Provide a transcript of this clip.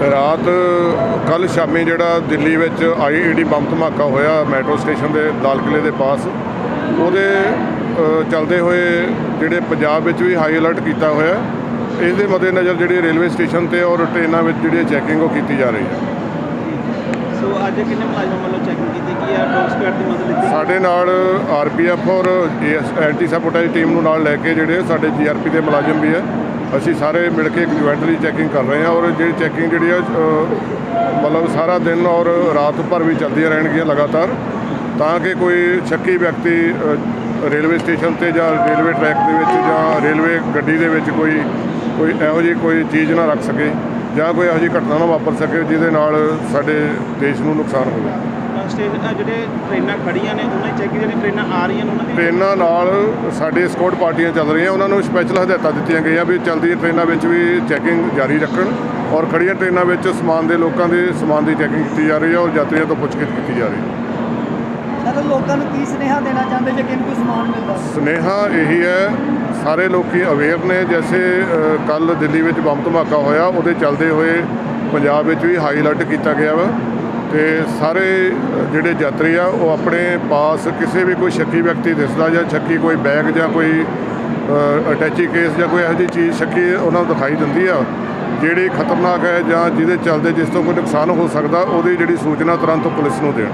ਕੱਲ ਸ਼ਾਮੀ ਜਿਹੜਾ ਦਿੱਲੀ ਵਿੱਚ ਆਈਈਡੀ ਬੰਬ ਧਮਾਕਾ ਹੋਇਆ ਮੈਟਰੋ ਸਟੇਸ਼ਨ ਦੇ ਲਾਲ ਕਿਲੇ ਦੇ ਪਾਸ ਉਹਦੇ ਚੱਲਦੇ ਹੋਏ ਜਿਹੜੇ ਪੰਜਾਬ ਵਿੱਚ ਵੀ ਹਾਈ ਅਲਰਟ ਕੀਤਾ ਹੋਇਆ ਇਸ ਦੇ ਮੱਦੇਨਜ਼ਰ ਜਿਹੜੀ ਰੇਲਵੇ ਸਟੇਸ਼ਨ ਤੇ ਔਰ ਟ੍ਰੇਨਾਂ ਵਿੱਚ ਜਿਹੜੀ ਚੈਕਿੰਗ ਉਹ ਕੀਤੀ ਜਾ ਰਹੀ ਹੈ। ਸੋ ਅੱਜ ਕਿੰਨੇ ਮੁਲਾਜ਼ਮਾਂ ਵੱਲੋਂ ਚੈਕਿੰਗ ਕੀਤੀ ਗਈ ਹੈ? ਡੌਗ ਸਕੁਐਡ ਦੀ ਮਦਦ ਲਿੱਤੀ ਸਾਡੇ ਨਾਲ ਆਰਪੀਐਫ ਔਰ ਐਂਟੀ ਸੈਬੋਟੇਜ ਟੀਮ ਨੂੰ ਨਾਲ ਲੈ ਕੇ ਜਿਹੜੇ ਸਾਡੇ ਜੀਆਰਪੀ ਦੇ ਮੁਲਾਜ਼ਮ ਵੀ ਹੈ ਅਸੀਂ ਸਾਰੇ ਮਿਲ ਕੇ ਇੱਕ ਜੁਆਇੰਟਲੀ ਚੈਕਿੰਗ ਕਰ ਰਹੇ ਹਾਂ ਔਰ ਜਿਹੜੀ ਚੈਕਿੰਗ ਜਿਹੜੀ ਆ ਮਤਲਬ ਸਾਰਾ ਦਿਨ ਔਰ ਰਾਤ ਭਰ ਵੀ ਚੱਲਦੀਆਂ ਰਹਿਣਗੀਆਂ ਲਗਾਤਾਰ, ਤਾਂ ਕਿ ਕੋਈ ਸ਼ੱਕੀ ਵਿਅਕਤੀ ਰੇਲਵੇ ਸਟੇਸ਼ਨ ਤੇ ਜਾਂ ਰੇਲਵੇ ਟਰੈਕ ਦੇ ਵਿੱਚ ਜਾਂ ਰੇਲਵੇ ਗੱਡੀ ਦੇ ਵਿੱਚ ਕੋਈ ਕੋਈ ਇਹੋ ਜਿਹੀ ਕੋਈ ਚੀਜ਼ ਨਾ ਰੱਖ ਸਕੇ ਜਾਂ ਕੋਈ ਇਹੋ ਜਿਹੀ ਘਟਨਾ ਨਾ ਵਾਪਰ ਸਕੇ ਜਿਹਦੇ ਨਾਲ ਸਾਡੇ ਦੇਸ਼ ਨੂੰ ਨੁਕਸਾਨ ਹੋਵੇ। ਜਿਹੜੇ ਟ੍ਰੇਨਾਂ ਖੜੀਆਂ ਨੇ ਉਹਨਾਂ ਦੀ ਚੈਕਿੰਗ ਜਿਹੜੀ ਟ੍ਰੇਨਾਂ ਆ ਰਹੀਆਂ ਨੇ ਉਹਨਾਂ ਦੀ? ਟ੍ਰੇਨਾਂ ਨਾਲ ਸਾਡੇ ਸਕੌਟ ਪਾਰਟੀਆਂ ਚੱਲ ਰਹੀਆਂ। ਉਹਨਾਂ ਨੂੰ ਸਪੈਸ਼ਲ ਹਦਾਇਤਾਂ ਦਿੱਤੀਆਂ ਗਈਆਂ ਵੀ ਚਲਦੀ ਟ੍ਰੇਨਾਂ ਵਿੱਚ ਵੀ ਚੈਕਿੰਗ ਜਾਰੀ ਰੱਖਣ ਔਰ ਖੜੀਆਂ ਟ੍ਰੇਨਾਂ ਵਿੱਚ ਸਮਾਨ ਦੇ ਲੋਕਾਂ ਦੇ ਸਮਾਨ ਦੀ ਚੈਕਿੰਗ ਕੀਤੀ ਜਾ ਰਹੀ ਹੈ ਔਰ ਯਾਤਰੀਆਂ ਤੋਂ ਪੁੱਛਗਿੱਛ ਕੀਤੀ ਜਾ ਰਹੀ ਹੈ। ਸਰ ਲੋਕਾਂ ਨੂੰ ਕੀ ਸੁਨੇਹਾ ਦੇਣਾ ਚਾਹੁੰਦੇ ਜੇ ਕਿਨ ਕੋਈ ਸਮਾਨ ਮਿਲਦਾ? ਸੁਨੇਹਾ ਇਹੀ ਹੈ ਸਾਰੇ ਲੋਕੀ ਅਵੇਅਰ ਨੇ ਜੈਸੇ ਕੱਲ ਦਿੱਲੀ ਵਿੱਚ ਬੰਬ ਧਮਾਕਾ ਹੋਇਆ ਉਹਦੇ ਚੱਲਦੇ ਹੋਏ ਪੰਜਾਬ ਵਿੱਚ ਵੀ ਹਾਈ ਅਲਰਟ ਕੀਤਾ ਗਿਆ ਵਾ। ਤੇ ਸਾਰੇ ਜਿਹੜੇ ਯਾਤਰੀ ਆ, ਉਹ ਆਪਣੇ ਪਾਸ ਕਿਸੇ ਵੀ ਕੋਈ ਸ਼ੱਕੀ ਵਿਅਕਤੀ ਦਿਸਦਾ ਜਾਂ ਸ਼ੱਕੀ ਕੋਈ ਬੈਗ ਜਾਂ ਕੋਈ ਅਟੈਚੀ ਕੇਸ ਜਾਂ ਕੋਈ ਇਹੋ ਜਿਹੀ ਚੀਜ਼ ਸ਼ੱਕੀ ਉਹਨਾਂ ਨੂੰ ਦਿਖਾਈ ਦਿੰਦੀ ਆ, ਜਿਹੜੀ ਖਤਰਨਾਕ ਹੈ ਜਾਂ ਜਿਹਦੇ ਚੱਲਦੇ ਜਿਸ ਤੋਂ ਕੋਈ ਨੁਕਸਾਨ ਹੋ ਸਕਦਾ, ਉਹਦੀ ਜਿਹੜੀ ਸੂਚਨਾ ਤੁਰੰਤ ਪੁਲਿਸ ਨੂੰ ਦੇਣ।